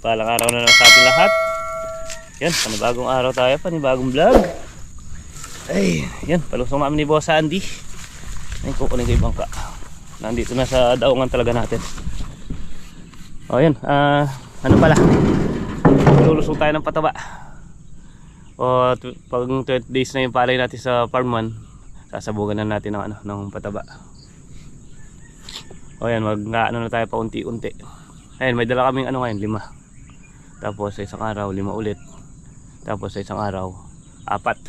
So magpalang araw na lang sa ating lahat. Yan, panibagong araw tayo, panibagong vlog. Ay, yan, palusong namin ni Boss Andy. Ayun, kukunin ko yung bangka. Nandito na sa daungan talaga natin. O yan, ah, ano pala? Lulusong tayo ng pataba. O pag 20 days na yung palay natin sa farm 1, sasabugan na natin ng, ano, ng pataba. O yan, mag ano na tayo pa unti-unti. Ayun, may dala kaming ano ngayon, lima. Tapos sa isang araw, lima ulit. Tapos sa isang araw, apat.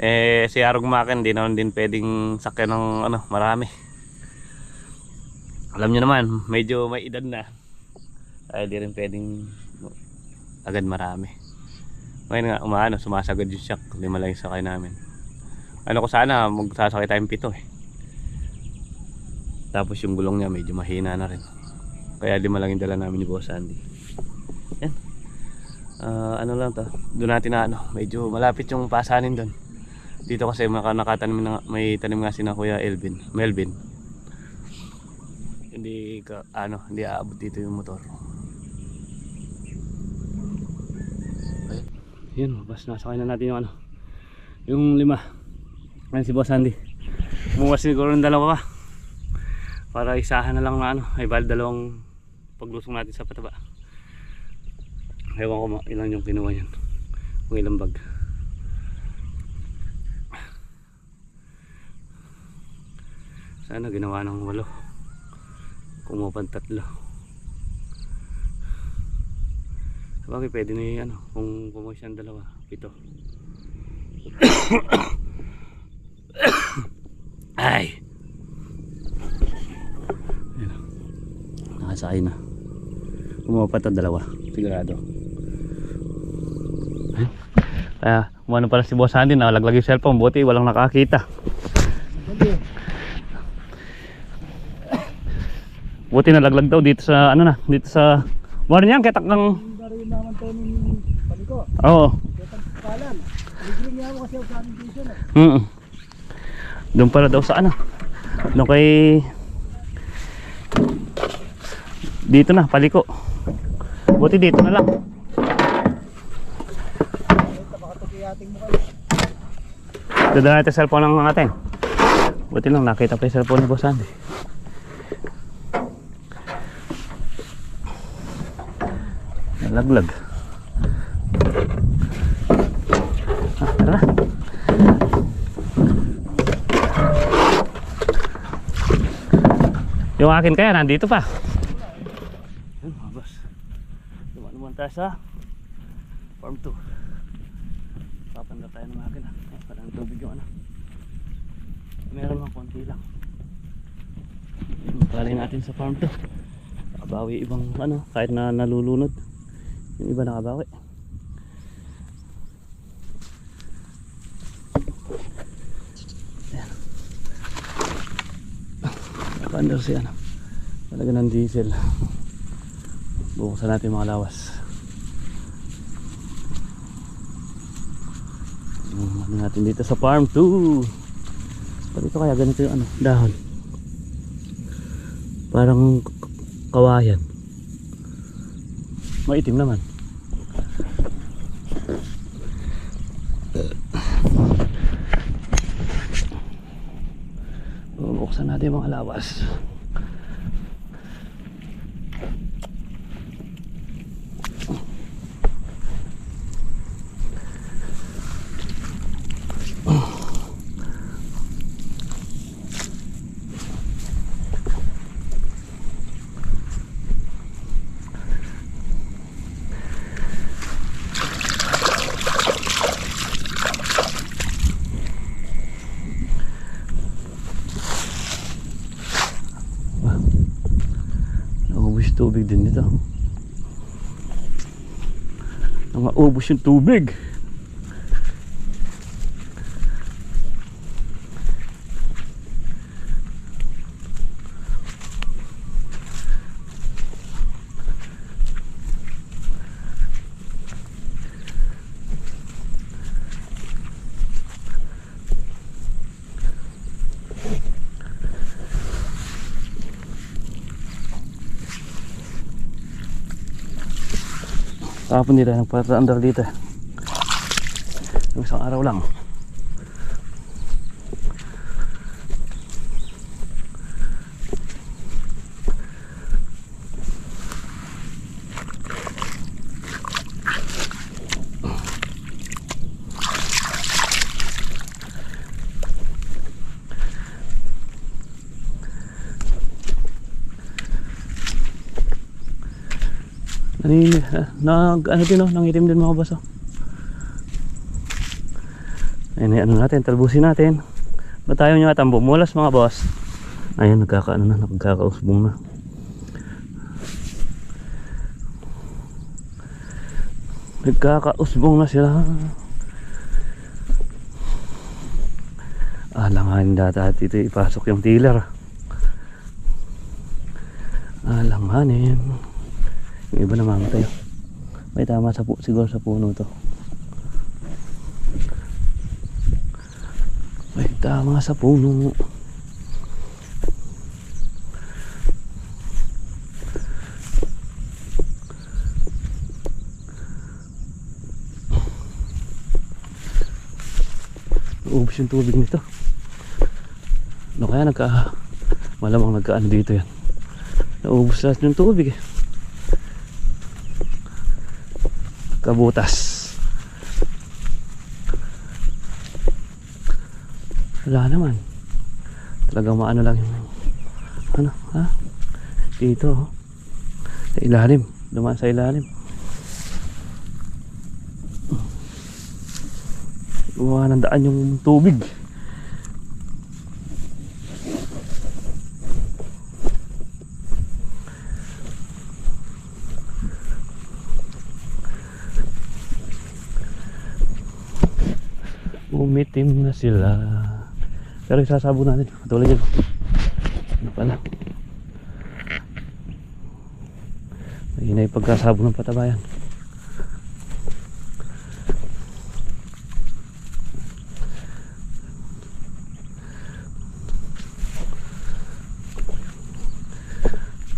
Eh, si Arog Makin, di naman din pwedeng sakyan ng ano, marami. Alam nyo naman, medyo may edad na. Ay, di rin pwedeng agad marami. Ngayon nga, umaano, sumasagad yung shock. Lima lang yung sakay namin. Ano ko sana, magsasakay tayong pito eh. Tapos yung gulong niya medyo mahina na rin. Kaya lima lang yung dala namin ni Boss Andy. Yan. Ah, ano lang to. Doon natin na ano, medyo malapit yung pasanin doon. Dito kasi maka nakatanim na, may tanim nga si na Kuya Elvin, Melvin. Hindi ka ano, hindi aabot dito yung motor. Ayun. Yun, bas nasakay na natin yung ano. Yung lima. Ayun si Boss Andy. Umuwas siguro ng dalawa pa para isahan na lang na ano ay bali dalawang paglusong natin sa pataba ewan ko ilan yung kinuha yan kung ilang bag. Sana ginawa ng walo. Kumuha pang tatlo. Sabagay pwede na yung ano kung kumuha siyang dalawa pito. Ay! Nakasakay na. Umupat ang dalawa. Sigurado. Kaya umano pala si Boss Andy nalaglag yung cellphone. Buti walang nakakita. Buti nalaglag daw dito sa ano na dito sa Moro niyan ketak ng oo. Mm doon pala daw sa ano doon kay dito na paliko. Buti dito na lang Ito kayo. Dadala natin cellphone ng atin. Buti lang nakita pa yung cellphone ni Boss Andy. Nalaglag. Ah, na. Yung akin kaya nandito pa. Yun mga boss. Dumaan naman tayo sa farm 2. Tayo ng makina. Ay, parang tubig yung ano. Meron lang konti lang. Palay natin sa farm to. Nakabawi ibang ano, kahit na nalulunod. Yung iba nakabawi. Ayan. Paandar si ano. Talaga ng diesel. Buksan natin mga lawas. Yung ano natin dito sa farm 2 Pag ito kaya ganito yung ano, dahon. Parang kawayan. Maitim naman. Bubuksan natin yung mga lawas Naubos yung tubig din nito. Nangaubos yung tubig. Nila nagpataandar dito. isang araw lang. Nanini, nag, ano din oh, nangitim din mga baso. Ayun, ano natin, talbusin natin. Ba tayo nyo atang bumulas mga boss? Ayun, nagkaka, ano na, nagkakausbong na. Nagkakausbong na sila. Alangan data dito ipasok yung tiller. Alanganin. Yung iba namamatay. May tama sa siguro sa puno to. May tama sa puno. Uubos yung tubig nito. Ano kaya nagka... Malamang nagkaano dito yan. Naubos lahat yung tubig eh. Kabutas. Wala naman. Talagang maano lang yung ano ha? Dito oh. sa ilalim. Dumaan sa ilalim. Gumawa ng daan yung tubig umitim na sila. Pero isasabo natin. Patuloy yun. Ano pala? Mahina yung pagkasabo ng patabayan.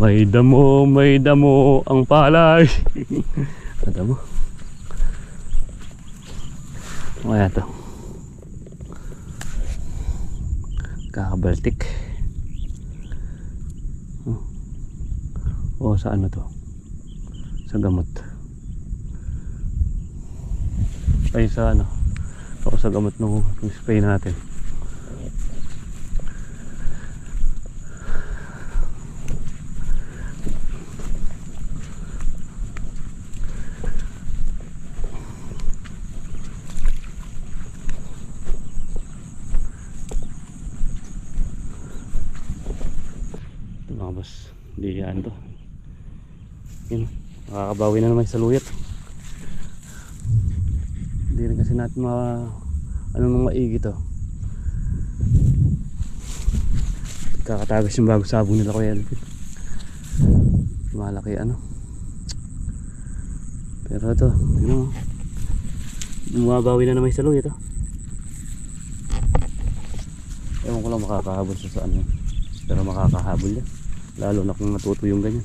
May damo may damo ang palay. Damo. Kaya to. Kakabaltik. Oh. oh, sa ano to? Sa gamot. Ay, sa ano? O sa gamot nung spray natin. Ito mga boss, hindi yan to. Yun, makakabawi na naman sa luyot. Hindi rin kasi natin ma... Ano nung maigi to. Kakatagas yung bago sabong nila kuya Elvin. Malaki ano. Pero ito, tignan mo. Bumabawi na naman sa luyot to. Ewan ko lang makakahabol sa ano. Pero makakahabol yan. Lalo na kung natuto yung ganyan.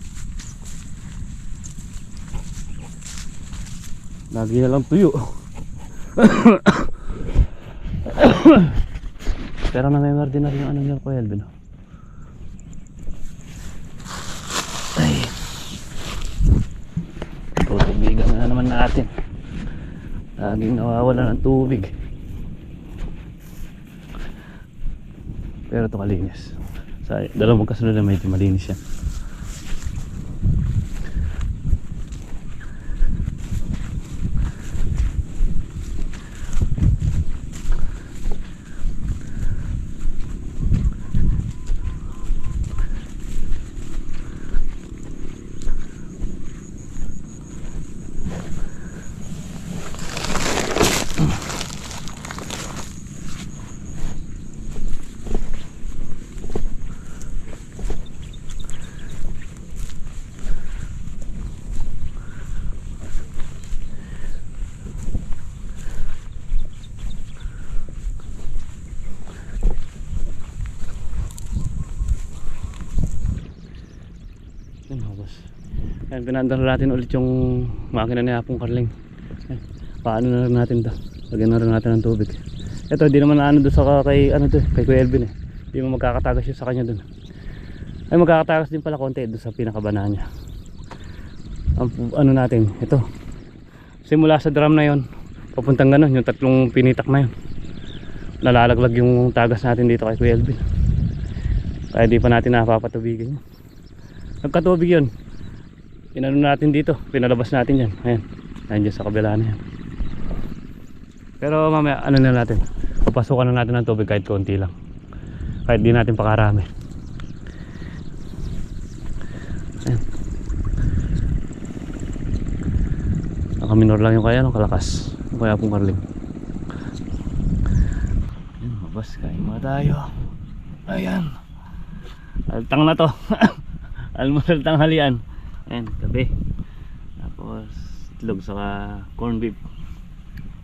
Lagi na lang tuyo. Pero namemar din na rin yung ano niya Kuya Elvin. Ay. Tutubigan na naman natin. Laging nawawala ng tubig. Pero ito kalinis. Sa dalawang kasunod na medyo malinis yan. Ayan, pinandar natin ulit yung makina ni Apong Carling. Ayan, paano na natin to. Lagyan na rin natin ng tubig. Ito, di naman ano doon sa ka- kay, ano to, kay Kuya Elvin eh. Di mo magkakatagas yun sa kanya doon. Ay, magkakatagas din pala konti doon sa pinakabana niya. Ang ano natin, ito. Simula sa drum na yon papuntang ganun, yung tatlong pinitak na yun. Nalalaglag yung tagas natin dito kay Kuya Elvin. Kaya di pa natin napapatubigin yun. Nagkatubig yun. Inano natin dito, pinalabas natin yan. Ayan, nandiyan sa kabila na yan. Pero mamaya, ano na natin, papasukan na natin ng tubig kahit konti lang. Kahit di natin pakarami. Ayan. Nakaminor lang yung kaya, no, kalakas. Yung kaya pong karling. Ayan, mabas, kain muna tayo. Ayan. Altang na to. Almusal tanghalian. Ayan, gabi. Tapos, itlog saka corn beef.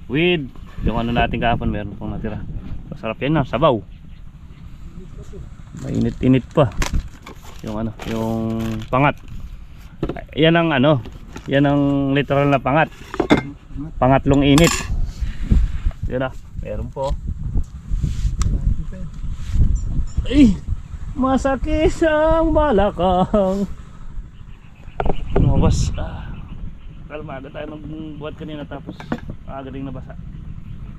With, yung ano natin kahapon, meron pang natira. Masarap yan na, sabaw. Mainit-init pa. Yung ano, yung pangat. Yan ang ano, yan ang literal na pangat. Pangatlong init. Yan na, meron po. Ay, masakit ang balakang. Lumabas. Ah. Kalmada tayo ng buhat kanina tapos aga ding nabasa.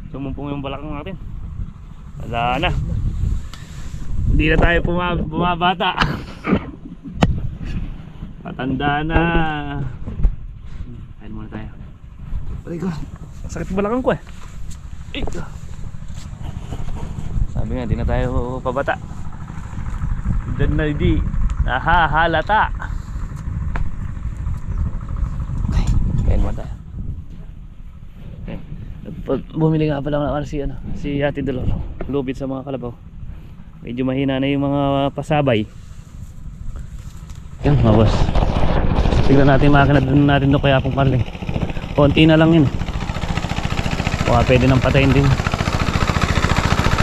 Sumumpong yung balakang natin. Wala na. Hindi na tayo bumabata. Matanda na. Kain muna tayo. Aray ko. Sakit yung balakang ko eh. Eh. Sabi nga, di na tayo pabata. Dan na di nahahalata. Ay, kain muna tayo. Okay. Pag- Bumili nga pala ako si, ano, si Ate Dolor. Lubit sa mga kalabaw. Medyo mahina na yung mga pasabay. Yan, mga boss. Tignan natin yung makina dun natin doon kaya pong karling. Konti na lang yun. Baka pwede nang patayin din.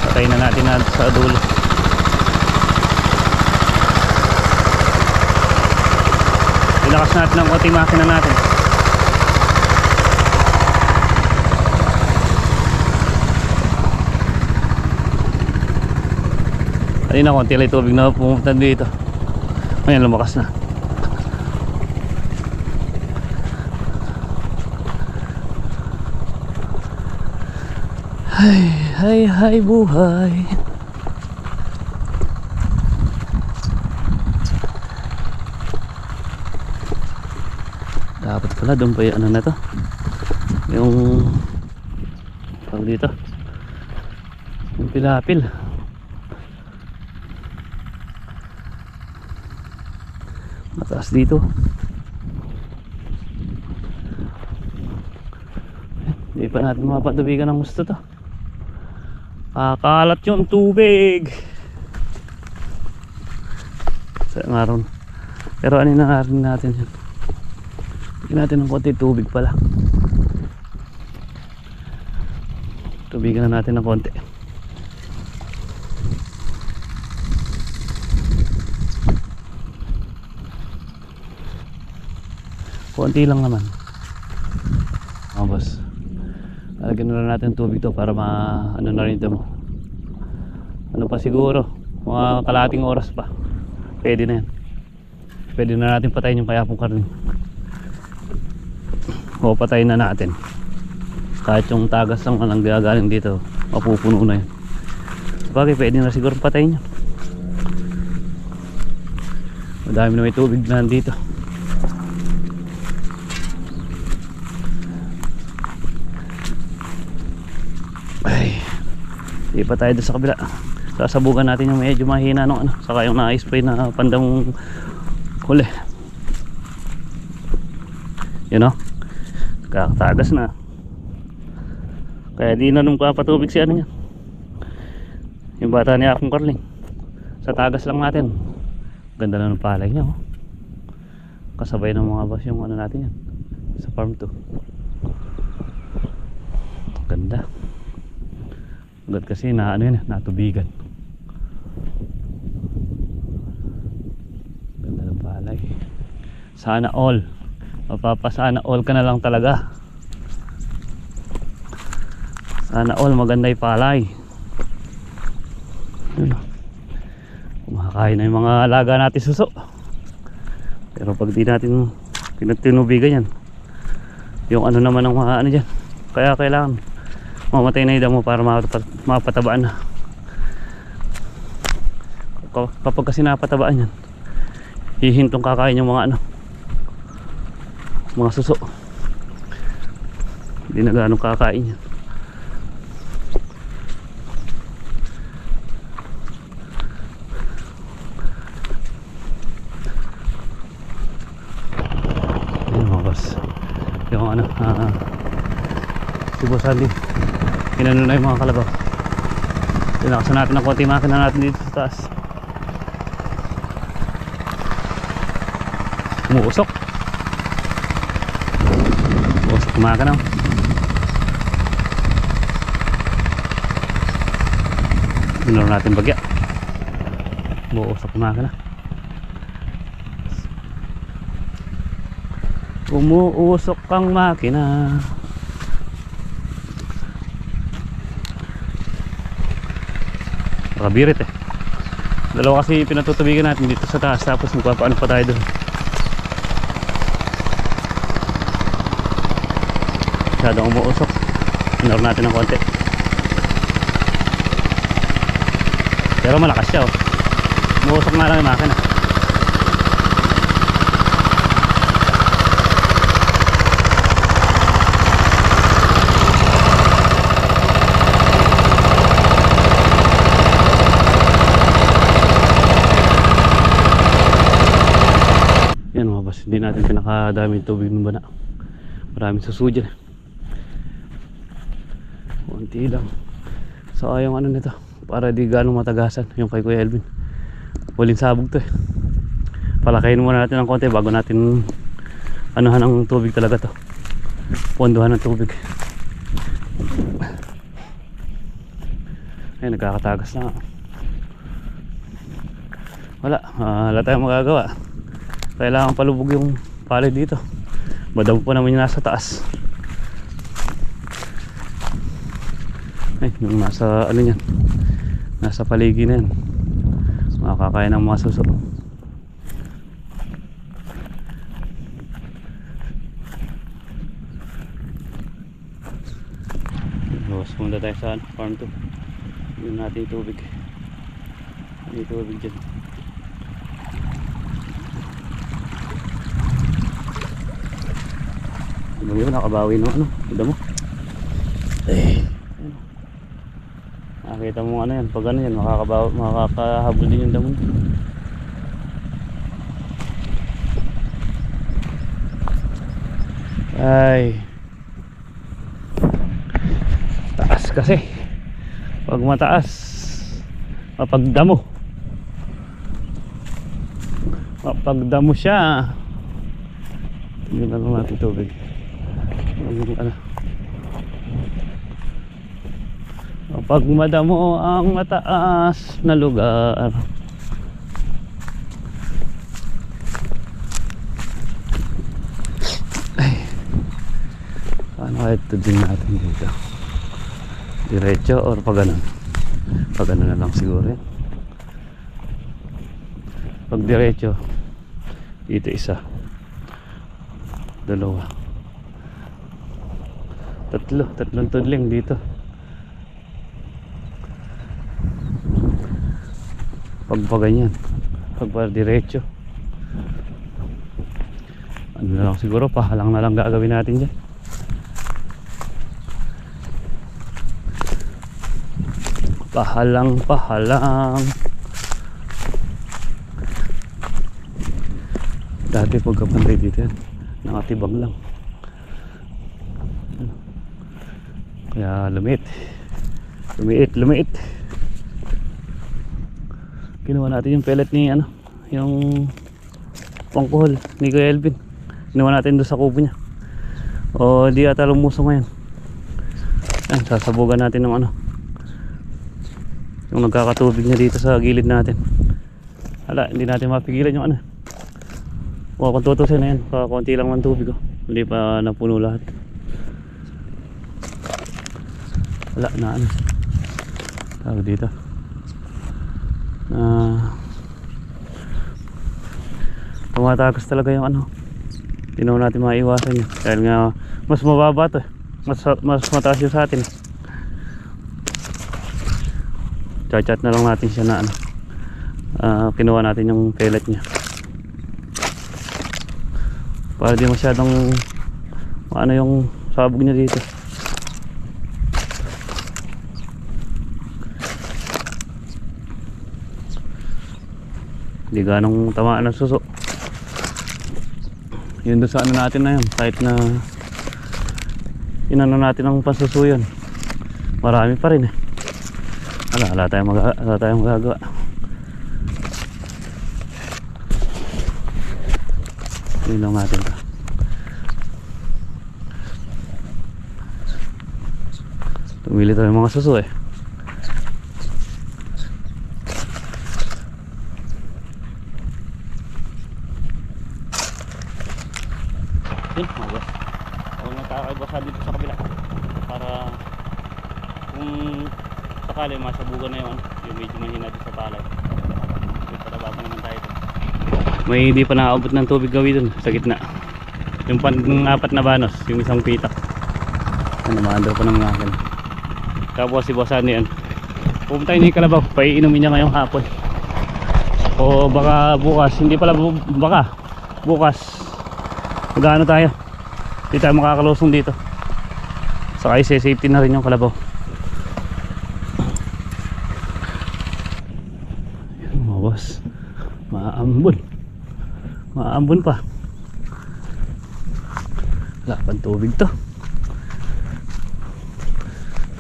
Patayin na natin na sa dulo. Ilakas natin ang konti makina natin. Kanina konti lang tubig na pumunta dito. Ngayon lumakas na. Hay, hay, hay buhay. Dapat pala doon pa yung ano na to. Yung tawag dito. Yung pilapil. Mataas dito. Hindi pa natin mapatubigan ng gusto to. Kakalat yung tubig. Sa na. Pero ano na rin natin yan. Bigyan natin ng konti tubig pala. Tubigan na natin ng konti. Konti lang naman. Mga boss. Lagyan na lang natin tubig to para ma ano na rin ito mo. Ano pa siguro? Mga kalating oras pa. Pwede na yan. Pwede na natin patayin yung kayapong karne. O patayin na natin. Kahit yung tagas ng anong gagaling dito, mapupuno na yan. Bagay, pwede na siguro patayin yan. Madami na may tubig na dito. Di pa tayo sa kabila. Sasabugan natin yung medyo mahina nung ano, saka yung na-spray na pandang huli. Yun o. Kakatagas na. Kaya di na nung papatubig si ano yan. Yung bata ni Akong Carling. Sa tagas lang natin. Ganda na ng palay niya oh. Kasabay ng mga boss yung ano natin yan. Sa farm to. Ganda. Agad kasi na ano yun, natubigan. Ganda ng palay. Sana all. mapapasana all ka na lang talaga sana all maganda yung palay Yun. kumakain na yung mga alaga natin suso pero pag di natin pinatinubigan yan yung ano naman ng mga ano dyan kaya kailangan mamatay na yung damo para mapat- mapatabaan na. Ka- kapag kasi napatabaan yan hihintong kakain yung mga ano mga suso. Hindi na ganong kakain yan. Yung ano, ah, si Boss Andy. Kinano na yung mga kalabaw. Tinakasan natin ng konti makina natin dito sa taas. Umuusok. Umuusok makina. Pinuro natin bagya. Umuusok makina. Umuusok kang makina. Nakabirit eh. Dalawa kasi pinatutubigan natin dito sa taas tapos magpapaano pa tayo doon. Masyadong umuusok. Pinor natin ng konti. Pero malakas siya oh. Umuusok na lang yung makina. Boss, hindi natin pinakadaming tubig ng bana. Maraming suso dyan. Kunti lang. So yung ano nito, para di ganong matagasan yung kay Kuya Elvin. Huling sabog to eh. Palakayin muna natin ng konti bago natin anuhan ang tubig talaga to. Ponduhan ng tubig. Ay, nagkakatagas na. Wala, wala tayong magagawa kailangan palubog yung palay dito. Madamo pa naman yung nasa taas. Ay yung nasa ano yan? Nasa paligi na yan. Makakakain ng mga suso Bawas muna tayo sa farm 2 yun natin yung tubig. Yung tubig dyan Ano yun, nakabawi ng ano, ida mo. Eh. Nakita mo ano yan, pag ano yan, makakabawi, makakahabol din yung damon. Ay. Taas kasi. Pag mataas, mapagdamo. Mapagdamo siya. Tingnan natin tubig. Ang ano. Kapag madamo ang mataas na lugar. Ay. Kaya ito din natin dito? Diretso or pag ganun? Pag ganun na lang siguro yan. Pag diretso, dito isa dalawa tatlo tatlong tudling dito. Pag pa ganyan pag pa diretso. Ano na lang siguro pahalang na lang gagawin natin dyan. Pahalang pahalang. Dati pagkapantay dito yan nakatibag lang kaya lumit. Lumiit lumiit. Ginawa natin yung pellet ni ano yung pangkuhol ni Kuya Elvin. Ginawa natin doon sa kubo niya. O di ata lumuso ngayon. Yan sasabugan natin ng ano yung nagkakatubig niya dito sa gilid natin. Wala hindi natin mapigilan yung ano. Kung kung tutusin na yan, kakunti lang ng tubig oh. Hindi pa napuno lahat. Wala na ano. Tawag dito. Ah. tumatakas talaga yung ano. Tinaw natin maiwasan yun. Dahil nga mas mababa to. eh. Mas, mas mataas yung sa atin. Chat-chat na lang natin siya na ano. Ah, kinuha natin yung pellet niya. Para di masyadong ano yung sabog niya dito. Hindi ganong tamaan ng suso. Yun doon sa ano natin na yun. Kahit na inano natin ang pansusuyan. Marami pa rin eh. Wala, wala tayong, mag wala tayong magagawa. Yun lang natin to. Tumili tayo mga suso eh. Yun, mga boss. Ako nagkakaibasa dito sa kabila. Para kung sakali masabugan na yung, ano, yung medyo mahina dito sa palay. May pataba pa naman tayo. May hindi pa nakaabot ng tubig gawi dun sa gitna. Yung pan yung apat na banos, yung isang pitak. Ano, maandar pa ng akin. Tapos si Boss Andy yan. Pumunta ni Kalabaw, paiinumin niya ngayong hapon. O baka bukas, hindi pala bu- baka bukas magano tayo hindi tayo makakalusong dito saka isi-safety na rin yung kalabaw yan mga boss maambon maambon pa. Wala pang tubig to.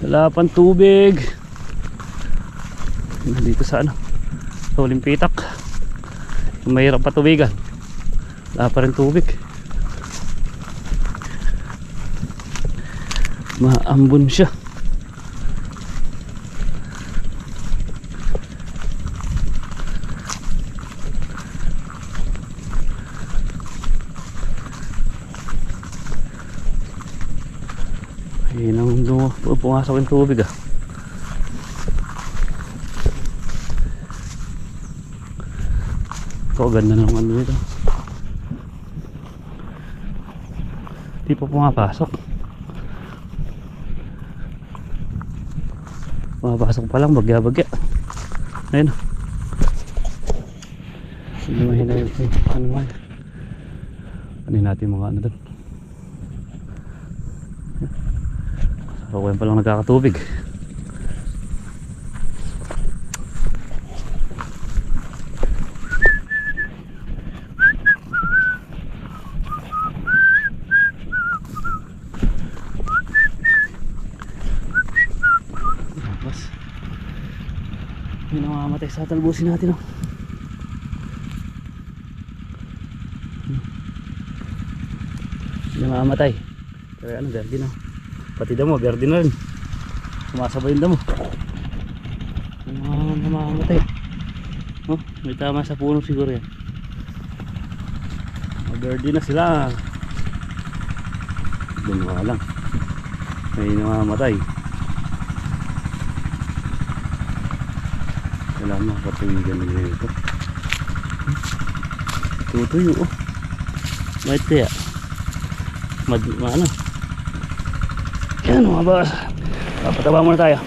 Wala pang tubig. Dito sa ano sa huling pitak. Yung mahirap patubigan. Wala tubig. Maambon siya ayun ang dum- pumasok yung tubig ah. Ito ganda ng ano dito di pa pumapasok. Pumapasok pa lang bagya bagya ayun hindi mahina yung man ano natin mga ano doon Rowan pa lang nagkakatubig. May namamatay sa talbusin natin oh. May namamatay Kaya ano, verde na Pati damo, verde na rin Sumasabay yung damo May namamatay Oh, may tama sa puno siguro yan Verde na sila nga lang May namamatay Wala mo katuwigan nila ito. Tutuyo oh. Bakit kaya? Mad, ma ano? Yan mga boss. Papataba muna tayo.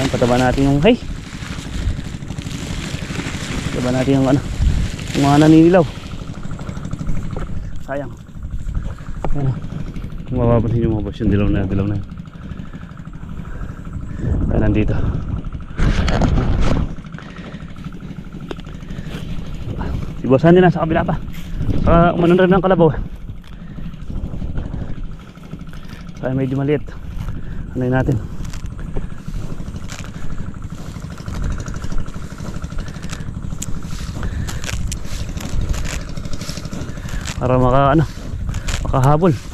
Yan, pataba natin yung hay. Pataba natin yung ano. Yung mga naninilaw. Sayang. Yan oh. Kung nyo mga boss, yung dilaw na dilaw na. Kaya nandito. Si Boss Andy nasa kabila pa. Saka umanon rin ng kalabaw. Kaya medyo maliit. Yun natin? Para maka ano, makahabol.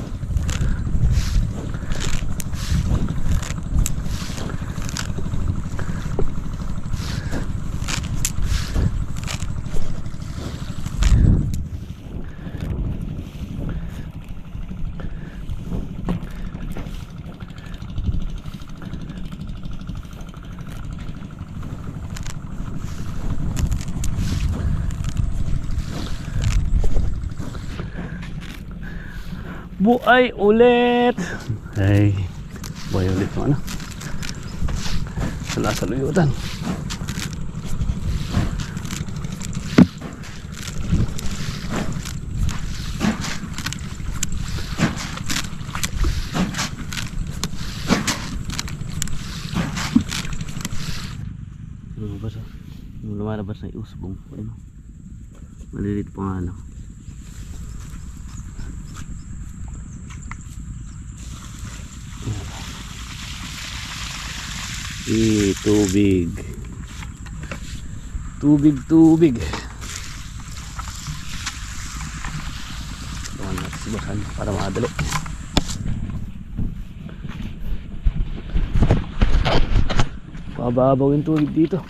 Buhay ulit! Ay, buhay ulit mo ano. Sala sa luyutan. Lumalabas na iusbong. Malilit pa nga lang. Eh, tubig. Tubig, tubig. Tuwan natin si Basan para makadali. Pababaw yung tubig dito.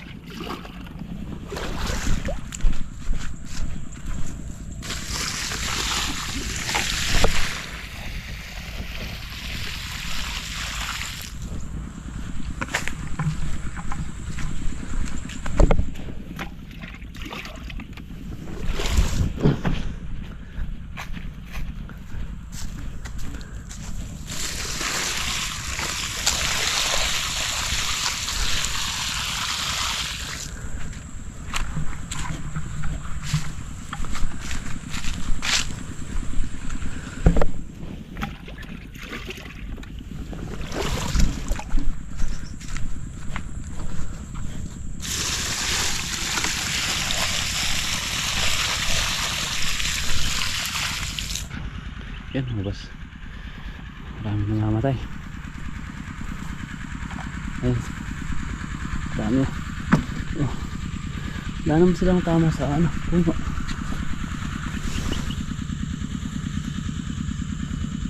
Yan, lumabas. Marami nangamatay. Ayun. Dami. Oh. Wala naman silang tama sa ano. Puno.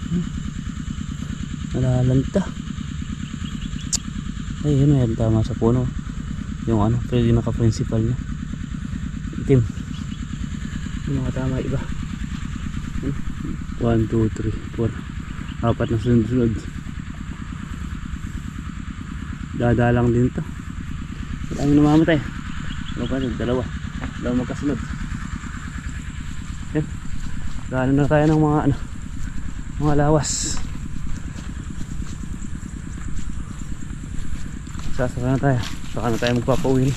Hmm. Nalalanta. Ay, yun may tama sa puno. Yung ano, pero yung naka-principal niya. Itim. Yung mga tama iba. 1, 2, 3, 4 apat na sunod-sunod. Dadalang din to. Maraming namamatay. Ano pa yun? dalawa. Dalawa magkasunod. Yan. Gano'n na tayo ng mga ano mga lawas. Sasaka na tayo. Saka na tayo magpapauwi.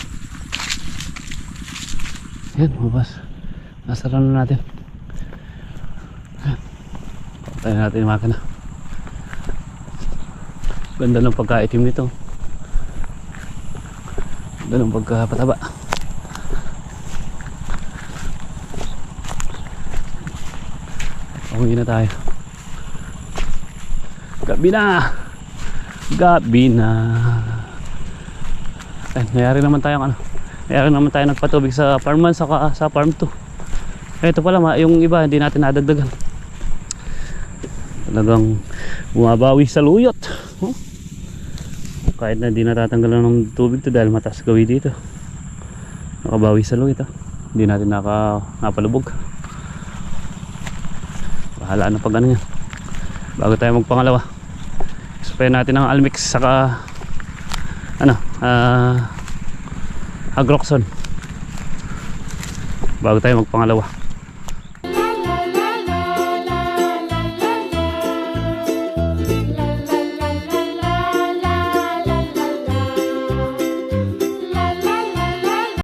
Yan mabas nasara na natin tayo natin yung makina. Ganda ng pagkaitim nito. Ganda ng pagkapataba. Pauwi na tayo. Gabi na! Gabi na! Eh, nayari naman tayo ano. Nayari naman tayo nagpatubig sa farm 1 saka sa farm 2 ito pala yung iba hindi natin nadagdagan talagang bumabawi sa luyot. Oh. kahit na di natatanggalan ng tubig to dahil mataas gawi dito. Nakabawi sa luyot oh. hindi natin naka, napalubog. Bahala na pag ano yan. Bago tayo magpangalawa. Spray natin ang almix saka ano ah agroxon. Bago tayo magpangalawa